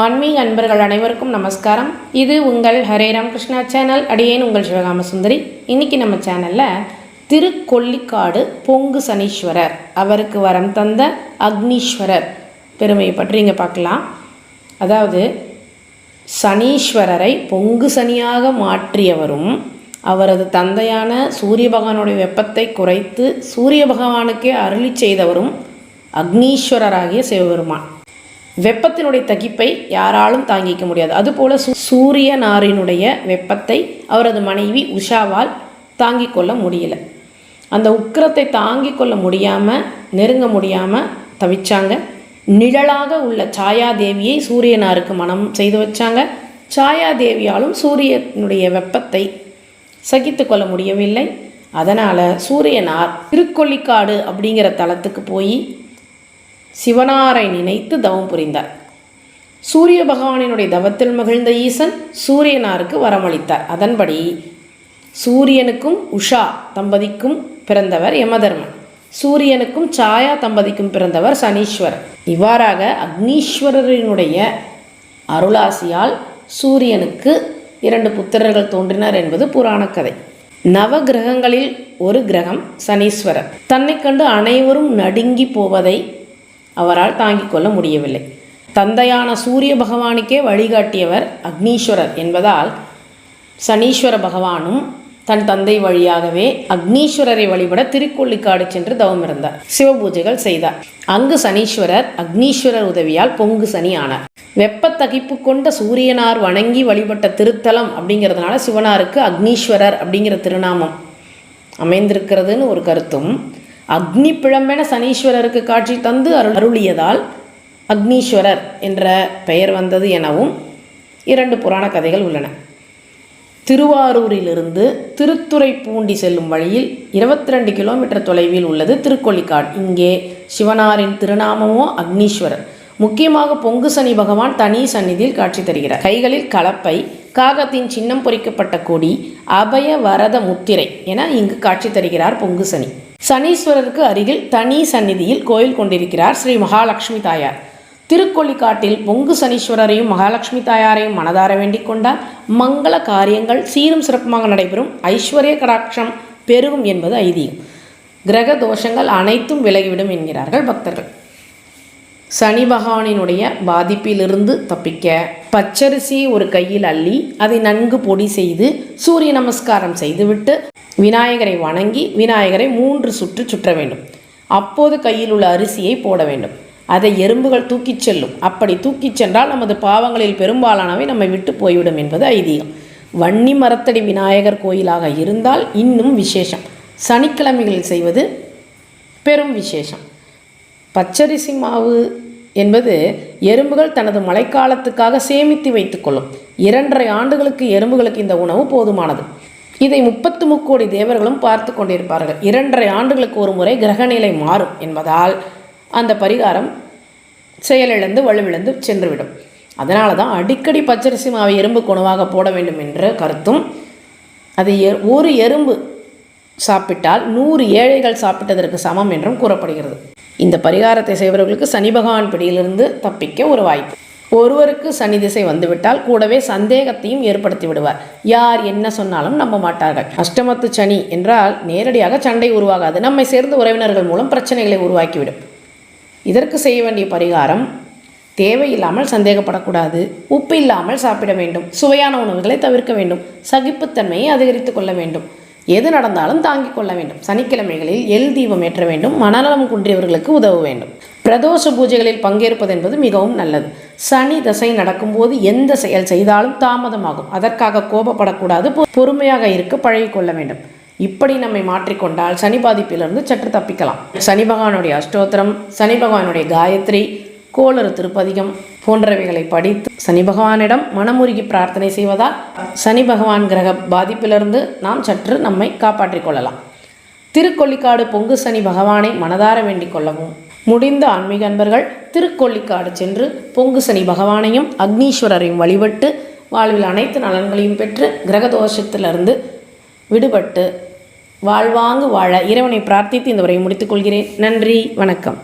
ஆன்மீக அன்பர்கள் அனைவருக்கும் நமஸ்காரம். இது உங்கள் ஹரே ராமகிருஷ்ணா சேனல் அடியேன் உங்கள் சிவகாம சுந்தரி இன்னைக்கு நம்ம சேனலில் திருக்கொல்லிக்காடு பொங்கு சனீஸ்வரர் அவருக்கு வரம் தந்த அக்னீஸ்வரர் பெருமையை பற்றி இங்கே பார்க்கலாம். அதாவது சனீஸ்வரரை பொங்கு சனியாக மாற்றியவரும் அவரது தந்தையான சூரிய பகவானுடைய வெப்பத்தை குறைத்து சூரிய பகவானுக்கே அருளி செய்தவரும் அக்னீஸ்வரராகிய சிவபெருமான். வெப்பத்தினுடைய தகிப்பை யாராலும் தாங்கிக்க முடியாது. அதுபோல சூ சூரிய நாரினுடைய வெப்பத்தை அவரது மனைவி உஷாவால் தாங்கிக் கொள்ள முடியல. அந்த உக்கிரத்தை தாங்கிக் கொள்ள முடியாமல் நெருங்க முடியாமல் தவிச்சாங்க. நிழலாக உள்ள சாயாதேவியை சூரியனாருக்கு மனம் செய்து வச்சாங்க. சாயாதேவியாலும் சூரியனுடைய வெப்பத்தை சகித்து கொள்ள முடியவில்லை. அதனால் சூரியனார் திருக்கொள்ளிக்காடு அப்படிங்கிற தளத்துக்கு போய் சிவனாரை நினைத்து தவம் புரிந்தார். சூரிய பகவானினுடைய தவத்தில் மகிழ்ந்த ஈசன் சூரியனாருக்கு வரமளித்தார். அதன்படி சூரியனுக்கும் உஷா தம்பதிக்கும் பிறந்தவர் யமதர்மன். சூரியனுக்கும் சாயா தம்பதிக்கும் பிறந்தவர் சனீஸ்வரர். இவ்வாறாக அக்னீஸ்வரரினுடைய அருளாசியால் சூரியனுக்கு இரண்டு புத்திரர்கள் தோன்றினர் என்பது புராண கதை நவ கிரகங்களில் ஒரு கிரகம் சனீஸ்வரர். தன்னை கண்டு அனைவரும் நடுங்கி போவதை அவரால் தாங்கிக் கொள்ள முடியவில்லை. தந்தையான சூரிய பகவானுக்கே வழிகாட்டியவர் அக்னீஸ்வரர் என்பதால் சனீஸ்வர பகவானும் தன் தந்தை வழியாகவே அக்னீஸ்வரரை வழிபட திருக்கொள்ளிக்காடு சென்று தவம் இருந்தார். சிவபூஜைகள் செய்தார். அங்கு சனீஸ்வரர் அக்னீஸ்வரர் உதவியால் பொங்கு சனி ஆனார் வெப்பத்தகிப்பு கொண்ட சூரியனார் வணங்கி வழிபட்ட திருத்தலம் அப்படிங்கிறதுனால சிவனாருக்கு அக்னீஸ்வரர் அப்படிங்கிற திருநாமம் அமைந்திருக்கிறதுன்னு ஒரு கருத்தும் அக்னி பிழம்பென சனீஸ்வரருக்கு காட்சி தந்து அருள் அருளியதால் அக்னீஸ்வரர் என்ற பெயர் வந்தது எனவும் இரண்டு புராண கதைகள் உள்ளன. திருவாரூரிலிருந்து திருத்துறைப்பூண்டி செல்லும் வழியில் இருபத்தி ரெண்டு கிலோமீட்டர் தொலைவில் உள்ளது திருக்கொள்ளிக்காடு இங்கே சிவனாரின் திருநாமமோ அக்னீஸ்வரர். முக்கியமாக பொங்கு சனி பகவான் தனி சந்நிதியில் காட்சி தருகிறார். கைகளில் கலப்பை காகத்தின் சின்னம் பொறிக்கப்பட்ட கொடி அபய வரத முத்திரை என இங்கு காட்சி தருகிறார் பொங்கு சனி. சனீஸ்வரருக்கு அருகில் தனி சந்நிதியில் கோயில் கொண்டிருக்கிறார் ஸ்ரீ மகாலட்சுமி தாயார். திருக்கொள்ளிக்காட்டில் பொங்கு சனீஸ்வரரையும் மகாலட்சுமி தாயாரையும் மனதார வேண்டிக் கொண்டால் மங்கள காரியங்கள் சீரும் சிறப்புமாக நடைபெறும். ஐஸ்வர்ய கடாட்சம் பெருகும் என்பது ஐதீகம். கிரக தோஷங்கள் அனைத்தும் விலகிவிடும் என்கிறார்கள் பக்தர்கள். சனி பகவானினுடைய பாதிப்பிலிருந்து தப்பிக்க. பச்சரிசி ஒரு கையில் அள்ளி அதை நன்கு பொடி செய்து சூரிய நமஸ்காரம் செய்துவிட்டு விநாயகரை வணங்கி விநாயகரை மூன்று சுற்று சுற்ற வேண்டும். அப்போது கையில் உள்ள அரிசியை போட வேண்டும். அதை எறும்புகள் தூக்கிச் செல்லும். அப்படி தூக்கிச் சென்றால் நமது பாவங்களில் பெரும்பாலானவை நம்மை விட்டு போய்விடும் என்பது ஐதீகம். வன்னி மரத்தடி விநாயகர் கோயிலாக இருந்தால் இன்னும் விசேஷம். சனிக்கிழமைகளில் செய்வது பெரும் விசேஷம். பச்சரிசி மாவு என்பது எறும்புகள் தனது மழைக்காலத்துக்காக சேமித்து வைத்துக்கொள்ளும் இரண்டரை ஆண்டுகளுக்கு எறும்புகளுக்கு இந்த உணவு போதுமானது. இதை முப்பத்து முக்கோடி தேவர்களும் பார்த்து கொண்டிருப்பார்கள். இரண்டரை ஆண்டுகளுக்கு ஒரு முறை கிரகநிலை மாறும் என்பதால் அந்த பரிகாரம் செயலிழந்து வலுவிழந்து சென்றுவிடும். அதனால தான் அடிக்கடி பச்சரிசி மாவை எறும்பு உணவாக போட வேண்டும் என்ற கருத்தும் அது எ ஒரு எறும்பு சாப்பிட்டால் நூறு ஏழைகள் சாப்பிட்டதற்கு சமம் என்றும் கூறப்படுகிறது. இந்த பரிகாரத்தை செய்பவர்களுக்கு சனி பகவான் பிடியிலிருந்து தப்பிக்க ஒரு வாய்ப்பு. ஒருவருக்கு சனி திசை வந்துவிட்டால் கூடவே சந்தேகத்தையும் ஏற்படுத்தி விடுவார். யார் என்ன சொன்னாலும் நம்ப மாட்டார்கள். அஷ்டமத்து சனி என்றால் நேரடியாக சண்டை உருவாகாது. நம்மை சேர்ந்த உறவினர்கள் மூலம் பிரச்சனைகளை உருவாக்கிவிடும். இதற்கு செய்ய வேண்டிய பரிகாரம் தேவையில்லாமல் சந்தேகப்படக்கூடாது உப்பு இல்லாமல் சாப்பிட வேண்டும் சுவையான உணவுகளை தவிர்க்க வேண்டும் சகிப்புத்தன்மையை அதிகரித்து கொள்ள வேண்டும். எது நடந்தாலும் தாங்கிக் கொள்ள வேண்டும். சனிக்கிழமைகளில் எல் தீபம் ஏற்ற வேண்டும். மனநலம் குன்றியவர்களுக்கு உதவ வேண்டும். பிரதோஷ பூஜைகளில் பங்கேற்பது என்பது மிகவும் நல்லது. சனி தசை நடக்கும்போது எந்த செயல் செய்தாலும் தாமதமாகும். அதற்காக கோபப்படக்கூடாது. பொறுமையாக இருக்க பழகிக்கொள்ள வேண்டும். இப்படி நம்மை மாற்றிக்கொண்டால் சனி பாதிப்பிலிருந்து சற்று தப்பிக்கலாம். சனி பகவானுடைய அஷ்டோத்திரம் சனி பகவானுடைய காயத்ரி கோளறு திருப்பதிகம் போன்றவைகளை படித்து சனி பகவானிடம் மனமுருகி பிரார்த்தனை செய்வதால் சனி பகவான் கிரக பாதிப்பிலிருந்து நாம் சற்று நம்மை காப்பாற்றிக் கொள்ளலாம். திருக்கொள்ளிக்காடு பொங்கு சனி பகவானை மனதார வேண்டிக் கொள்ளவும். முடிந்த ஆன்மீக அன்பர்கள் திருக்கொள்ளிக்காடு சென்று பொங்கு சனி பகவானையும் அக்னீஸ்வரரையும் வழிபட்டு வாழ்வில் அனைத்து நலன்களையும் பெற்று கிரகதோஷத்திலிருந்து விடுபட்டு வாழ்வாங்கு வாழ இறைவனை பிரார்த்தித்து இந்த உரையை முடித்துக்கொள்கிறேன் நன்றி வணக்கம்.